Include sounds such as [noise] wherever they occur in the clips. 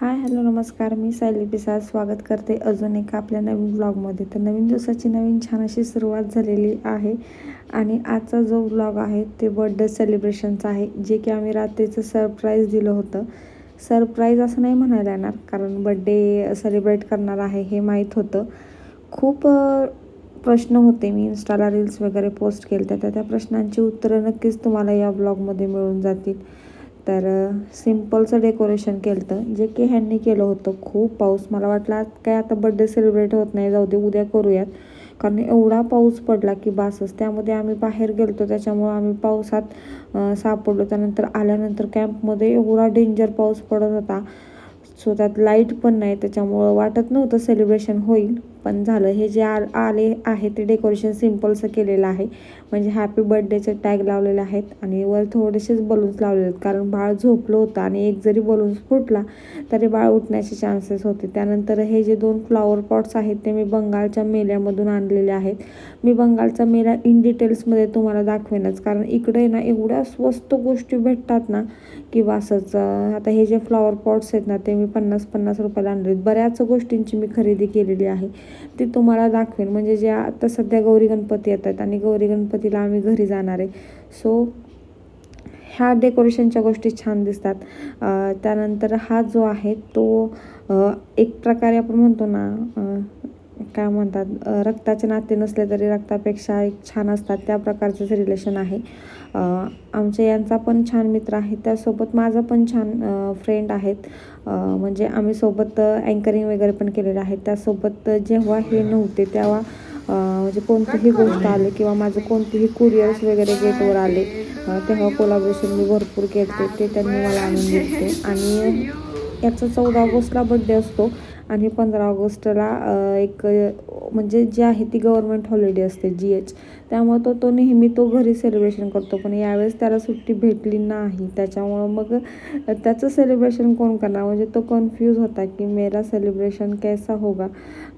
Hi hello नमस्कार. मी सायली पिसाळ स्वागत करते अजून एका आपल्या नवीन ब्लॉगमध्ये तर नवीन दिवसाची नवीन छान अशी सुरुवात झालेली आहे. आणि आजचा जो ब्लॉग आहे ते बर्थडे सेलिब्रेशनचा आहे जे की आम्ही रात्रीचं सरप्राईज दिलं होतं. सरप्राईज असं नाही म्हणायला येणार कारण बड्डे सेलिब्रेट करणार आहे हे माहीत होतं. खूप प्रश्न होते. मी इन्स्टाला रील्स वगैरे पोस्ट केले तर त्या प्रश्नांची उत्तरं नक्कीच तुम्हाला या ब्लॉगमध्ये मिळून जातील. तर सिम्पलचं डेकोरेशन केलं होतं जे की ह्यांनी केलं होतं. खूप पाऊस मला वाटलं. आज काय आता बड्डे सेलिब्रेट होत नाही. जाऊ दे उद्या करूयात. कारण एवढा पाऊस पडला की बासच. त्यामध्ये आम्ही बाहेर गेलतो. त्याच्यामुळं आम्ही पावसात सापडलो. त्यानंतर आल्यानंतर कॅम्पमध्ये एवढा डेंजर पाऊस पडत होता. सो त्यात लाइट पण नाही. त्याच्यामुळं वाटत नव्हतं सेलिब्रेशन होईल. पण झालं. हे जे आ आले आहे ते डेकोरेशन सिम्पलचं केलेलं आहे. म्हणजे हॅपी बर्थडेचे टॅग लावलेले आहेत आणि वर थोडेसेच बलून्स लावलेले आहेत. कारण बाळ झोपलं होतं आणि एक जरी बलून्स फुटला तरी बाळ उठण्याचे चान्सेस होते. त्यानंतर हे जे दोन फ्लॉवर पॉट्स आहेत ते मी बंगालच्या मेल्यामधून आणलेले आहेत. मी बंगालचा मेला इन डिटेल्समध्ये तुम्हाला दाखवेनच. कारण इकडे ना एवढ्या स्वस्त गोष्टी भेटतात ना किंवा असंच आता हे जे फ्लॉवर पॉट्स आहेत ना ते मी पन्नास पन्नास रुपयाला आणले आहेत बऱ्याच गोष्टींची मी खरेदी केलेली आहे. ती तुम्हाला दाखवेन. म्हणजे जे आता सध्या गौरी गणपती येत आहेत आणि गौरी गणपतीला आम्ही घरी जाणार आहे. सो ह्या डेकोरेशनच्या गोष्टी छान दिसतात. त्यानंतर हा जो आहे तो एक प्रकारे आपण म्हणतो ना काय म्हणतात रक्ताचे नाते नसले तरी रक्तापेक्षा एक छान असतात. त्या प्रकारचंच रिलेशन आहे. आमच्या यांचा पण छान मित्र आहे. त्यासोबत माझा पण छान फ्रेंड आहेत. म्हणजे आम्ही सोबत अँकरिंग वगैरे पण केलेलं आहे. त्यासोबत जेव्हा हे नव्हते तेव्हा म्हणजे कोणतीही गोष्ट आली किंवा माझं कोणतेही कुरिअर्स वगैरे गेटवर आले तेव्हा कोलाबरेशन मी भरपूर केले ते त्यांनी मला आणून दिले आणि याचा चौदा ऑगस्टला बड्डे असतो. आणि पंधरा ऑगस्टला एक म्हणजे जी आहे ती गव्हर्मेंट हॉलिडे असते जी एच त्यामुळं तो तो नेहमी तो घरी सेलिब्रेशन करतो पण यावेळेस त्याला सुट्टी भेटली नाही. त्याच्यामुळं मग त्याचं सेलिब्रेशन कोण करणार? म्हणजे तो कन्फ्यूज होता की मेरा सेलिब्रेशन कैसा होगा?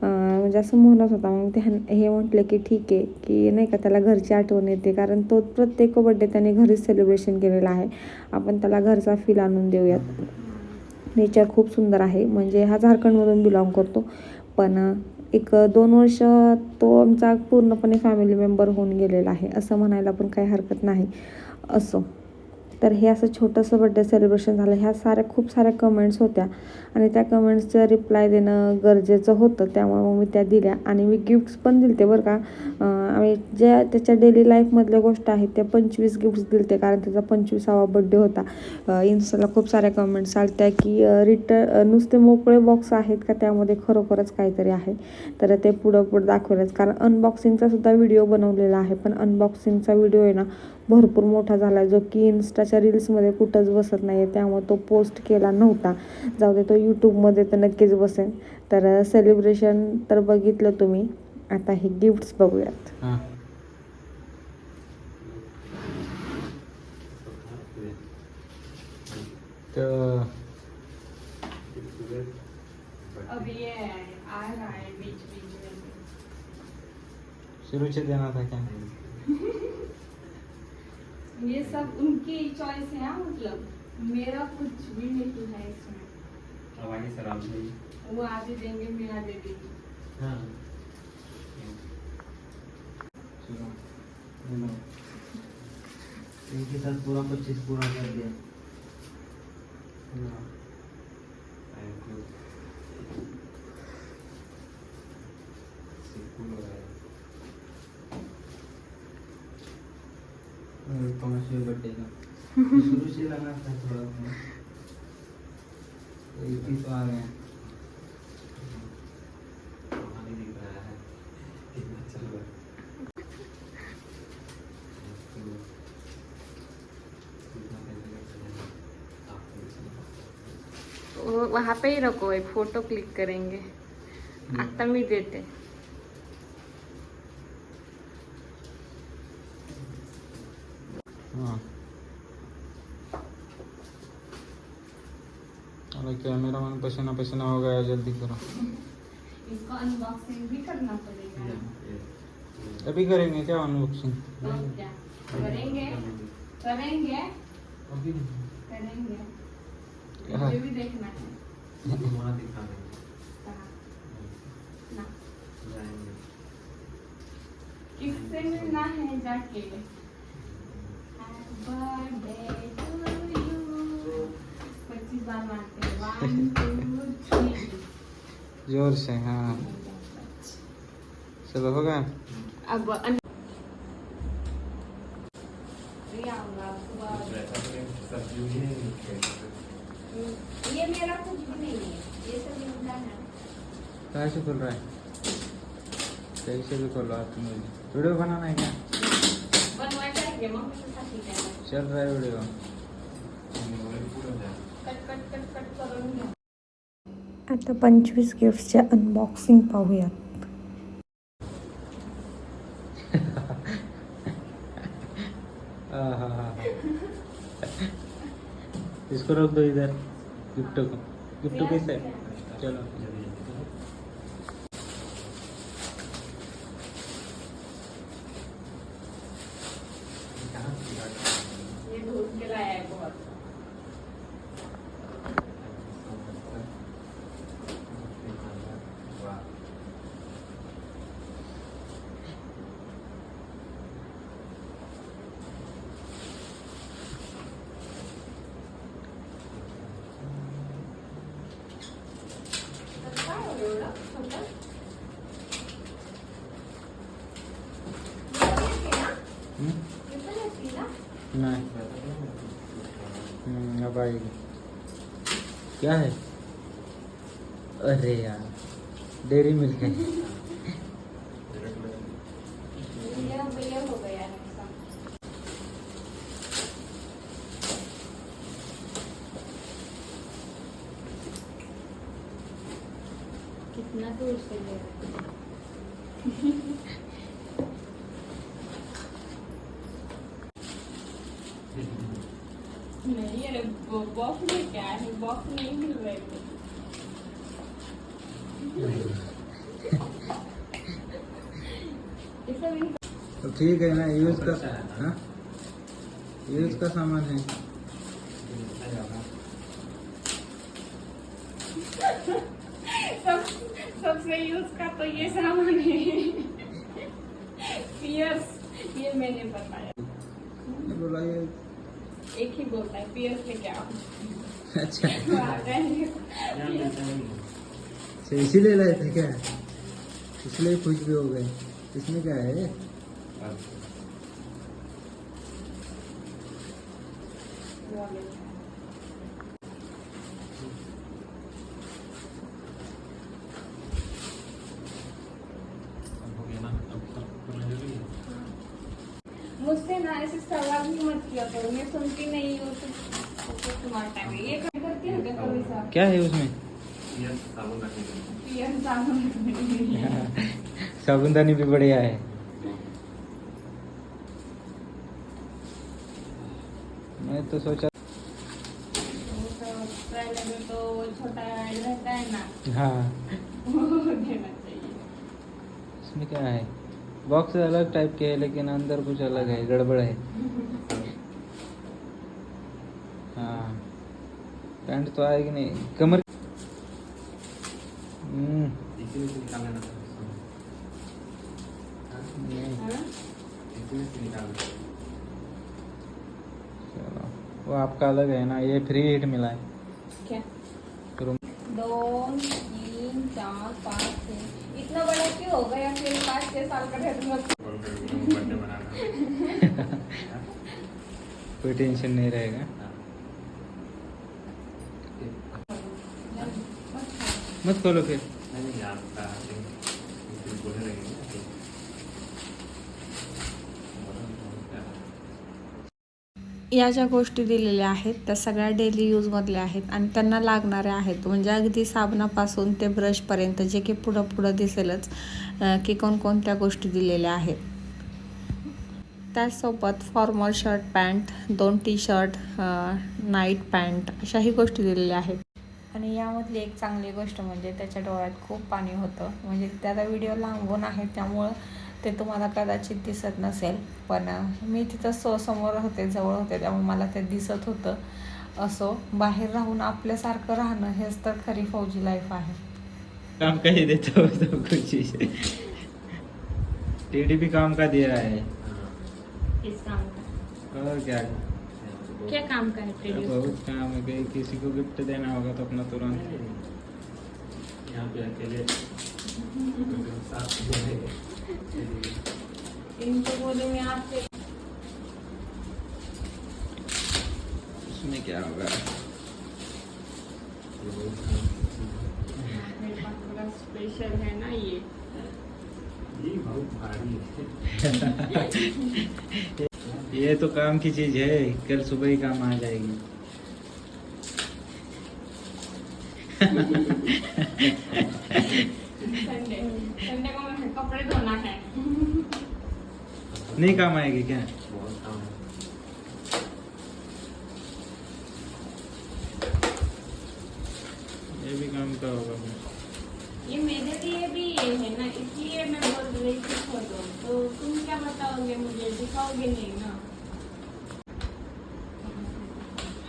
म्हणजे असं म्हणत होता. मग ते हे म्हटलं की ठीक आहे की नाही का त्याला घरची आठवण येते. कारण तो प्रत्येक बड्डे त्याने घरीच सेलिब्रेशन केलेला आहे. आपण त्याला घरचा फील आणून देऊयात. नेचर खूप सुंदर आहे. म्हणजे हा झारखंडमधून बिलॉंग करतो. पण एक दोन वर्ष तो आमचा पूर्णपणे फॅमिली मेंबर होऊन गेलेला आहे. असं म्हणायला पण काही हरकत नाही. असो. तर हे असं छोटंसं बड्डे सेलिब्रेशन झालं. ह्या साऱ्या खूप साऱ्या कमेंट्स होत्या. आणि त्या कमेंट्सचं रिप्लाय देणं गरजेचं होतं. त्यामुळे मग मी त्या दिल्या. आणि मी गिफ्ट्स पण दिलते बरं का. आम्ही ज्या त्याच्या डेली लाईफमधल्या गोष्ट आहेत त्या पंचवीस गिफ्ट्स दिलते. कारण त्याचा पंचवीसावा बड्डे होता. इन्स्टाला खूप साऱ्या कमेंट्स आल्या की रिटर्न नुसते मोकळे बॉक्स आहेत का? त्यामध्ये खरोखरच काहीतरी आहे. तर ते पुढं पुढं दाखवलंच. कारण अनबॉक्सिंगचा सुद्धा व्हिडिओ बनवलेला आहे. पण अनबॉक्सिंगचा व्हिडिओ आहे ना भरपूर मोठा झाला आहे जो की इन्स्टाच्या रील्समध्ये कुठंच बसत नाही आहे त्यामुळे तो पोस्ट केला नव्हता. जाऊ दे तो यूट्यूबमध्ये तर नक्कीच बसेल. तर सेलिब्रेशन तर बघितलं तुम्ही. आता हे गिफ्ट्स बघूयात. में। शुरू से देना था क्या? [laughs] ये सब उनकी चॉइस है मतलब मेरा कुछ भी नहीं है इसमें। अब आगे सर आप वो आधे देंगे मैं आधे देंगी हाँ। इनके साथ पूरा पच्चीस पूरा कर दिया। वो वहाँ पे ही रखो एक फ़ोटो क्लिक करेंगे। आता मी देते। हाँ। अरे कैमरा मैन पसीना पसीना हो गया जल्दी करो। इसको अनबॉक्सिंग भी करना पड़ेगा। अभी करेंगे क्या अनबॉक्सिंग तो करेंगे? करेंगे। अभी करेंगे। हाँ। मुझे भी देखना है वहाँ दिखाना कहाँ? ना जाएंगे किससे मिलना है जाके Happy birthday to you. पच्चीस बार मारते हैं वन टू थ्री जोर से हाँ चलो हो गया अब अन- ये आऊंगा सुबह कुछ ऐसा करें सब यूं ही नहीं खेलते ये मेरा कुछ भी नहीं है ये सब मिलता है कहाँ से खोल रहा है। कैसे भी खोलो आप वीडियो बनाना है क्या? चल रहा है वीडियो। मोबाइल पूरा जाए कट कट कट कट करून घ्या आता पंचवीस गिफ्टचे अनबॉक्सिंग पाहूयात. हाँ हाँ हाँ इसको रख दो इधर। गिफ्ट को। गिफ्ट कैसे? चलो। क्या है अरे यार डेरी मिल्क है हो नुकसान कितना दूर से? [laughs] नहीं अरे बॉक्स में क्या है? बॉक्स नहीं मिल रहे तो ठीक है ना यूज़ का अच्छा है? हाँ? यूज़ का सामान है। सब सबसे यूज़ का तो ये सामान है। पियर्स ये मैंने बताया। बोला ये एक ही बोलता है पियर्स लेके आओ। अच्छा। अच्छा इसीलिए लाए थे क्या? इसलिए खुश भी हो गए। इसमें क्या है हो है? मुझसे ना ऐसे सवाल भी मत किया करो। मैं सुनती नहीं हूँ। क्या है उसमें? साबुनदानी भी बढ़िया है। मैं तो सोचा तो हाँ। इसमें क्या है? बॉक्स अलग टाइप के है, लेकिन अंदर कुछ अलग है, गड़बड़ है। हाँ। पैंट तो आएगी नहीं? कमर हम्म, चलो। वो आपका अलग है ना ये फ्री हिट मिला है। क्या? दो तीन चार पाँच छः। इतना बड़ा क्यों हो गया? फिर पाँच छः साल का [laughs] कोई टेंशन नहीं रहेगा। मत खोलो फिर. या ज्या गोष्टी दिलेल्या आहेत त्या सगळ्या डेली यूजमधल्या आहेत आणि त्यांना लागणाऱ्या आहेत. म्हणजे अगदी साबणापासून ते ब्रशपर्यंत जे की पुढं पुढं दिसेलच की कोणकोणत्या गोष्टी दिलेल्या आहेत. त्याचसोबत फॉर्मल शर्ट पॅन्ट दोन टी शर्ट नाईट पॅन्ट अशाही गोष्टी दिलेल्या आहेत. आणि यामधली एक चांगली गोष्ट म्हणजे त्याच्या डोळ्यात खूप पाणी होतं. म्हणजे त्याचा व्हिडिओ लांबून आहे त्यामुळं ते तुम्हाला कदाचित दिसत नसेल. पण मी तिथं सो समोर होते जवळ होते त्यामुळे मला ते दिसत होतं. असो बाहेर राहून आपल्यासारखं राहणं हेच तर खरी फौजी लाईफ आहे. काम का ही देता हो सब कुछ टेडी भी काम का दे रहा है? किस काम का? और क्या? क्या काम का है बहुत काम है कहीं किसी को गिफ्ट देना होगा तो अपना तुरंत। यहाँ पे अकेले। इनको बोलूँगी आपसे। उसमें क्या होगा? स्पेशल है ना ये। ये बहुत भारी है। [laughs] [laughs] ये तो काम की चीज़ है। कल सुबह ही काम आ जाएगी। संडे संडे को मैं कपड़े धोना है नहीं काम आएगी क्या? बहुत काम ये भी काम का होगा। ये मेरे लिए भी ये है ना इसलिए मैं बोल रही थी तो तुम क्या बताओगे मुझे? दिखाओगे नहीं ना?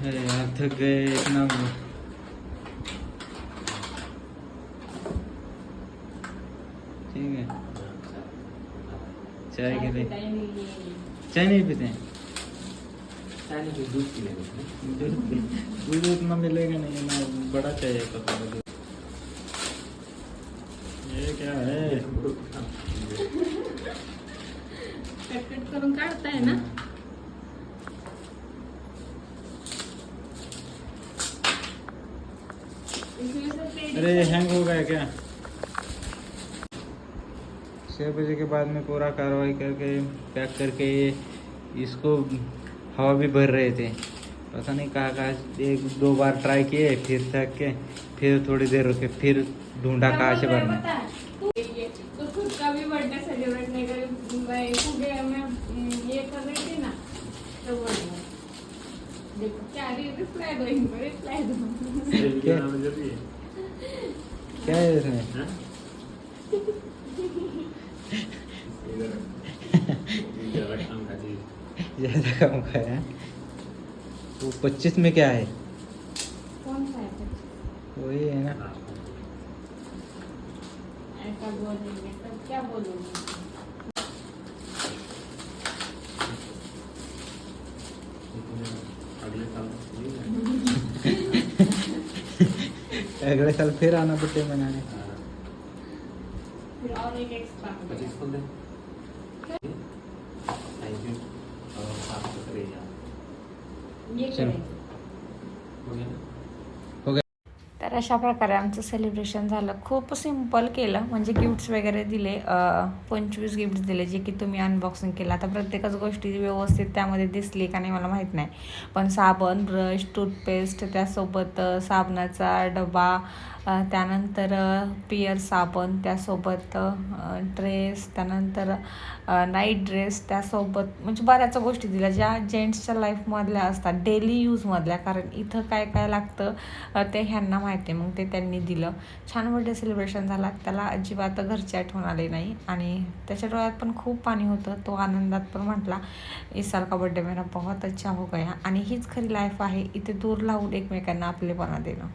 अरे यार थक गए इतना ठीक है। चाय के लिए। चाय नहीं पीते हैं। चाय नहीं दूध पी लेंगे दूध दूध उतना मिलेगा नहीं ना बड़ा चाहिए तो थोड़ा दूध ये क्या है? [laughs] कट कट करून है ना? अरे से- हैंग हो गया क्या? छः बजे के बाद में पूरा कार्रवाई करके पैक करके इसको हवा भी भर रहे थे। पता नहीं कहाँ कहाँ एक दो बार ट्राई किए फिर थक के फिर थोड़ी देर रुके फिर ढूंढा कहाँ से रहा है भरना। है? तू- खुद का भी बर्थडे सेलिब्रेट नहीं करी मैं ये कर रही थी ना तो बोल रहा है। देखो क्या रिप्लाई दो इनको रिप्लाई दो सेल के नाम ज़रूरी है क्या है इसमें? ज़्यादा कम का है वो पच्चीस में क्या है? कौन सा है वही है ना। ऐसा बोलेंगे तब क्या बोलूँगी? अगले साल फिर आना बर्थडे मनाने हाँ, फिर और एक एक्स्ट्रा पच्चीस खोल दे थैंक यू और साफ सुथरे यार ये चलो। करेंगे हो गया ना तर अशा प्रकारे आमचं सेलिब्रेशन झालं. खूप सिंपल केलं. म्हणजे गिफ्ट्स वगैरे दिले. पंचवीस गिफ्ट्स दिले जे की तुम्ही अनबॉक्सिंग केलं. आता प्रत्येकच गोष्टी व्यवस्थित त्यामध्ये दिसली का नाही मला माहीत नाही. पण साबण ब्रश टूथपेस्ट त्यासोबत साबणाचा डबा त्यानंतर पियर साबण त्यासोबत ड्रेस त्यानंतर नाईट ड्रेस त्यासोबत म्हणजे बऱ्याच गोष्टी दिल्या. ज्या जेंट्सच्या लाईफमधल्या असतात डेली यूजमधल्या कारण इथं काय काय लागतं ते ह्यांना माहिती आहे मग ते त्यांनी दिलं. छान बर्थडे सेलिब्रेशन झाला. त्याला अजिबात घरची आठवण आली नाही. आणि त्याच्या डोळ्यात पण खूप पाणी होतं. तो आनंदात पण म्हटला इस साल का बर्थडे मेरा बहुत अच्छा हो गया. आणि हीच खरी लाईफ आहे. इथे दूर लावून एकमेकांना आपलेपणा देणं.